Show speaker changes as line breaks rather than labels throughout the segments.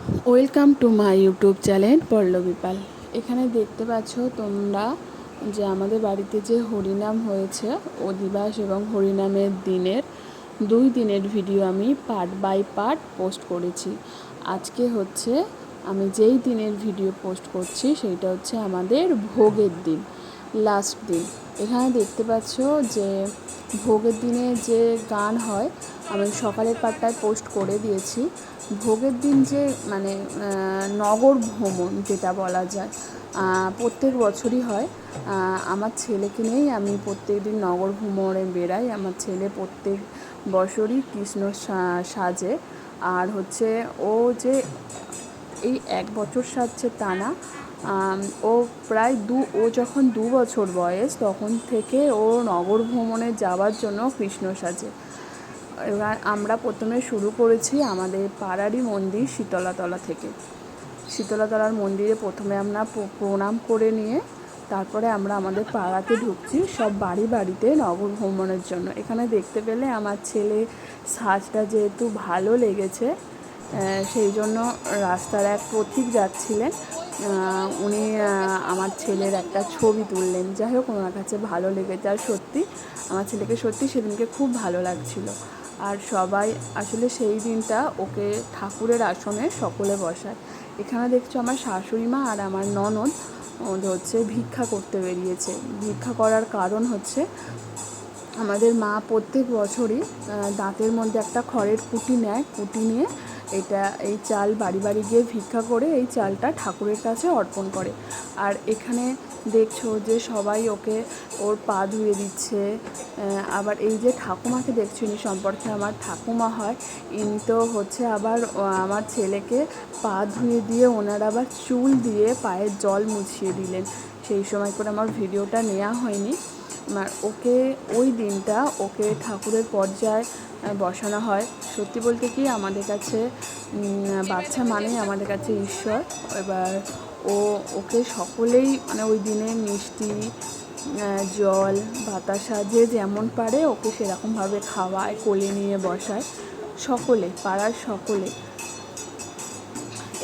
Welcome to my YouTube channel Pallabi Pal এখানে দেখতে পাচ্ছ তোমরা যে আমাদের বাড়িতে যে হরিনাম হয়েছে, অধিবাস এবং হরিনামের দিনের, দুই দিনের ভিডিও আমি পার্ট বাই পার্ট পোস্ট করেছি। আজকে হচ্ছে আমি যেই দিনের ভিডিও পোস্ট করছি, সেইটা হচ্ছে আমাদের ভোগের দিন লাস্ট দিন। এখানে দেখতে পাচ্ছ যে ভোগের দিনে যে গান হয়, আমি সকালের পাটটায় পোস্ট করে দিয়েছি। ভোগের দিন যে মানে নগর ভ্রমণ যেটা বলা যায় প্রত্যেক বছরই হয়। আমার ছেলেকে নিয়েই আমি প্রত্যেক দিন নগর ভ্রমণে বেরাই আমার ছেলে প্রত্যেক বছরই কৃষ্ণ সাজে। আর হচ্ছে ও যে এই এক বছর সাজছে তা না ও প্রায় দু, ও যখন দু বছর বয়স, তখন থেকে ও নগর ভ্রমণে যাওয়ার জন্য কৃষ্ণ সাজে। এবার আমরা প্রথমে শুরু করেছি আমাদের পাড়ারই মন্দির শীতলাতলা থেকে। শীতলাতলার মন্দিরে প্রথমে আমরা প্রণাম করে নিয়ে তারপরে আমরা আমাদের পাড়াতে ঢুকছি সব বাড়ি বাড়িতে নগর ভ্রমণের জন্য। এখানে দেখতে পেলে আমার ছেলে সাজটা যেহেতু ভালো লেগেছে সেই জন্য রাস্তার এক প্রতীক যাচ্ছিলেন। উনি আমার ছেলের একটা ছবি তুললেন। যাই হোক, ওনার কাছে ভালো লেগেছে। আর সত্যি, আমার ছেলেকে সত্যি সেদিনকে খুব ভালো লাগছিল। আর সবাই আসলে সেই দিনটা ওকে ঠাকুরের আসনে সকলে বসায়। এখানে দেখছ আমার শাশুড়ি মা আর আমার ননদ হচ্ছে ভিক্ষা করতে বেরিয়েছে। ভিক্ষা করার কারণ হচ্ছে, আমাদের মা প্রত্যেক বছরই দাঁতের মধ্যে একটা খড়ের কুটি নেয়। কুটি নিয়ে এটা এই চাল বাড়ি বাড়ি গিয়ে ভিক্ষা করে এই চালটা ঠাকুরের কাছে অর্পণ করে। আর এখানে দেখছ যে সবাই ওকে ওর পা ধুয়ে দিচ্ছে। আবার এই যে ঠাকুমাকে দেখছ ইনি সম্পর্কে আমার ঠাকুমা হয়, ইনি তো হচ্ছে আবার আমার ছেলেকে পা ধুয়ে দিয়ে ওনার আবার চুল দিয়ে পায়ের জল মুছিয়ে দিলেন। সেই সময় করে আমার ভিডিওটা নেওয়া হয়নি। আমার ওকে ওই দিনটা ওকে ঠাকুরের পর্যায়ে বসানো হয়। সত্যি বলতে কি আমাদের কাছে বাচ্চা মানেই আমাদের কাছে ঈশ্বর। এবার ও, ওকে সকলেই মানে ওই দিনে মিষ্টি জল, বাতাসা যে যেমন পারে ওকে সেরকমভাবে খাওয়ায়, কোলে নিয়ে বসায়। সকলে, পাড়ার সকলে।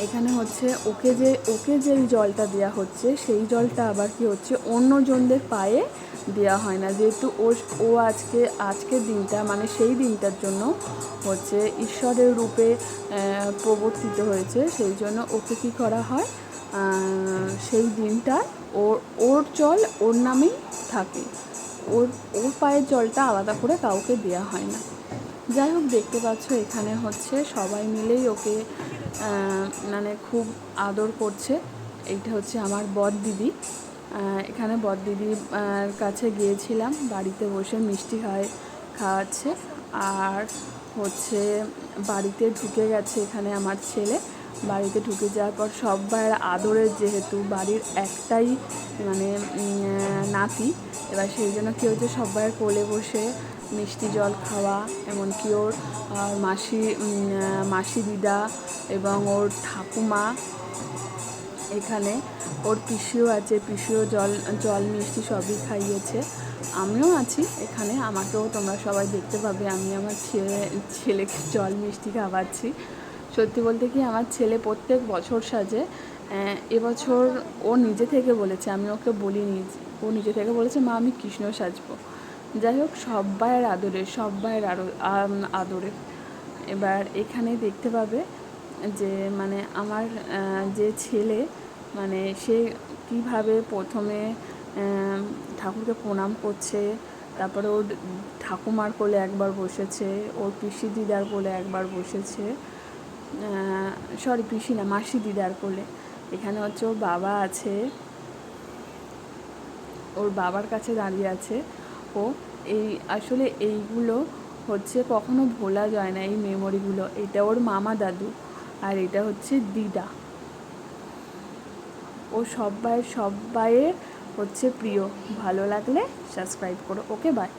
এখানে হচ্ছে ওকে যে, ওকে যেই জলটা দেওয়া হচ্ছে, সেই জলটা আবার কি হচ্ছে, অন্যজনদের পায়ে দেওয়া হয় না। যেহেতু ও ও আজকে আজকের দিনটা মানে সেই দিনটার জন্য হচ্ছে ঈশ্বরের রূপে প্রবর্তিত হয়েছে, সেই জন্য ওকে কী করা হয় সেই দিনটা ওর ওর জল ওর নামেই থাকে। ওর ওর পায়ের জলটা আলাদা করে কাউকে দেওয়া হয় না। যাই হোক, দেখতে পাচ্ছ এখানে হচ্ছে সবাই মিলেই ওকে মানে খুব আদর করছে। এইটা হচ্ছে আমার বর দিদি। এখানে বর দিদির কাছে গিয়েছিলাম। বাড়িতে বসে মিষ্টি হয় খাওয়াচ্ছে। আর হচ্ছে বাড়িতে ঢুকে গেছে এখানে আমার ছেলে। বাড়িতে ঢুকে যাওয়ার পর সব্বার আদরের যেহেতু বাড়ির একটাই মানে নাতি, এবার সেই জন্য কী হচ্ছে সব্বার কোলে বসে মিষ্টি জল খাওয়া, এমনকি ওর মাসি মাসি দিদা এবং ওর ঠাকুমা এখানে, ওর পিসিও আছে, পিসিও জল জল, মিষ্টি সবই খাইয়েছে। আমিও আছি এখানে, আমাকেও তোমরা সবাই দেখতে পাবে, আমি আমার ছেলে, ছেলেকে জল, মিষ্টি খাওয়াচ্ছি। সত্যি বলতে কি, আমার ছেলে প্রত্যেক বছর সাজে। এবছর ও নিজে থেকে বলেছে, আমি ওকে বলিনি, ও নিজে থেকে বলেছে, মা, আমি কৃষ্ণ সাজবো। যাই হোক সব্বাইয়ের আদরে সব্বাইয়ের আদরে। এবার এখানে দেখতে পাবে যে মানে আমার যে ছেলে মানে সে কীভাবে প্রথমে ঠাকুরকে প্রণাম করছে, তারপরে ওর ঠাকুমার কোলে একবার বসেছে, ওর পিসি দিদার কোলে একবার বসেছে সরি পিসি না, মাসি দিদার কোলে। এখানে হচ্ছে ওর বাবা আছে, ওর বাবার কাছে দাঁড়িয়ে আছে। ও এই আসলে এইগুলো হচ্ছে কখনো ভোলা যায় না, এই মেমোরিগুলো এটা ওর মামা দাদু আর এটা হচ্ছে দিদা। ও সব্বাই, সব্বাইয়ের হচ্ছে প্রিয়। ভালো লাগলে সাবস্ক্রাইব করো। Okay bye